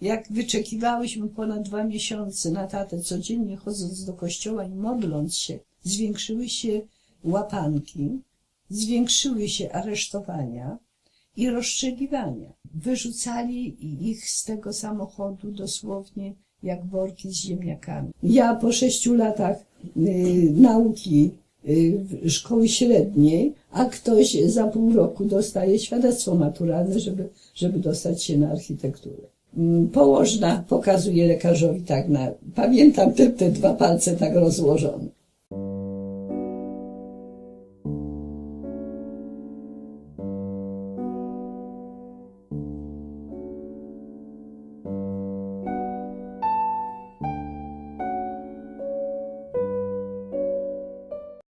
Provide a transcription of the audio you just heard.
Jak wyczekiwałyśmy ponad dwa miesiące na tatę, codziennie chodząc do kościoła i modląc się, zwiększyły się łapanki, zwiększyły się aresztowania i rozstrzeliwania. Wyrzucali ich z tego samochodu dosłownie jak worki z ziemniakami. Ja po sześciu latach y, nauki y, szkoły średniej, a ktoś za pół roku dostaje świadectwo maturalne, żeby, żeby dostać się na architekturę. Mm, Położna pokazuje lekarzowi tak na, pamiętam te, te dwa palce tak rozłożone.